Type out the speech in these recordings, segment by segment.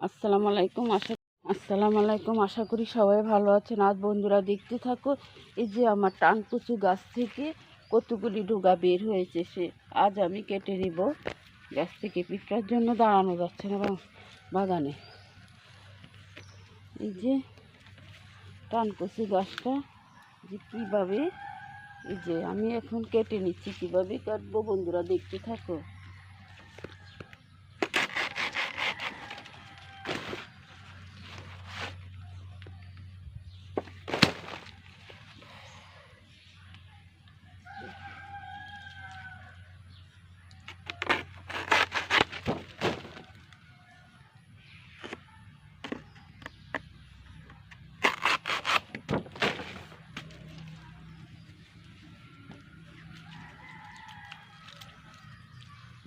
আসসালামু আলাইকুম, আশা আসসালামু আলাইকুম, আশা করি সবাই ভালো আছেন। আজ বন্ধুরা, দেখতে থাকো, এই যে আমার টান কচু গাছ থেকে কতগুলি ডোগা বের হয়েছে সে। আজ আমি কেটে নিব। গাছ থেকে পিঁপড়ার জন্য দাঁড়ানো যাচ্ছে না বাগানে। এই যে টান কচু গাছটা, যে কীভাবে এই যে আমি এখন কেটে নিচ্ছি, কীভাবে কাটবো বন্ধুরা, দেখতে থাকো।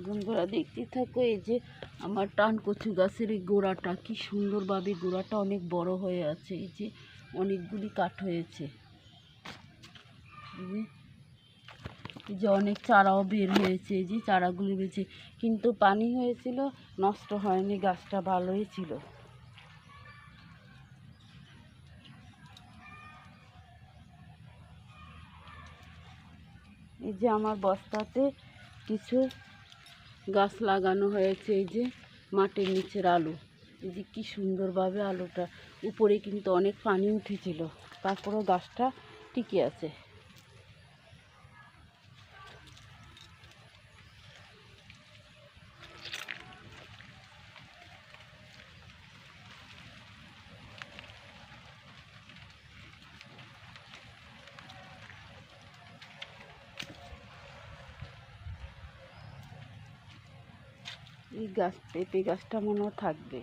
বন্ধুরা দেখতে থাকো, এই যে আমার টান কচু গাছের এই গোড়াটা, কি সুন্দরভাবে গোড়াটা অনেক বড় হয়ে আছে, এই যে অনেকগুলি কাঠ হয়েছে। এই যে অনেক চারাও বের হয়েছে, এই যে চারাগুলি বেছে কিন্তু পানি হয়েছিল, নষ্ট হয়নি, গাছটা ভালোই ছিল। এই যে আমার বস্তাতে কিছু গাছ লাগানো হয়েছে, এই যে মাটির নিচের আলু। এই যে কী সুন্দরভাবে আলুটা। উপরে কিন্তু অনেক পানি উঠেছিল, তারপরেও গাছটা টিকে আছে। এই গাছ, পেঁপে গাছটা মনে থাকবে।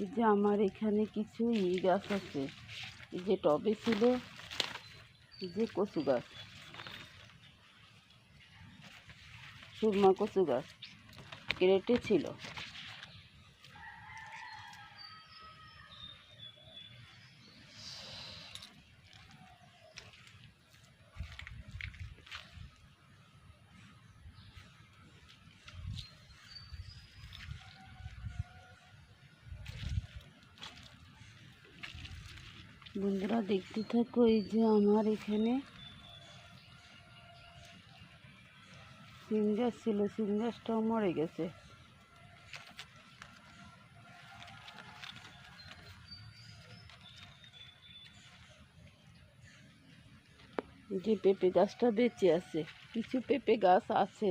এই যে আমার এখানে কিছু ই গাছ আছে, এই যে টবে ছিল, এই যে কচু গাছ। সুরমা কচু ক্রেটে ছিল। বন্ধুরা দেখতে থাকো এই যে আমার এখানে সিম ছিল সিম গাছটাও মরে গেছে। যে পেঁপে গাছটা বেঁচে আছে, কিছু পেঁপে গাছ আছে।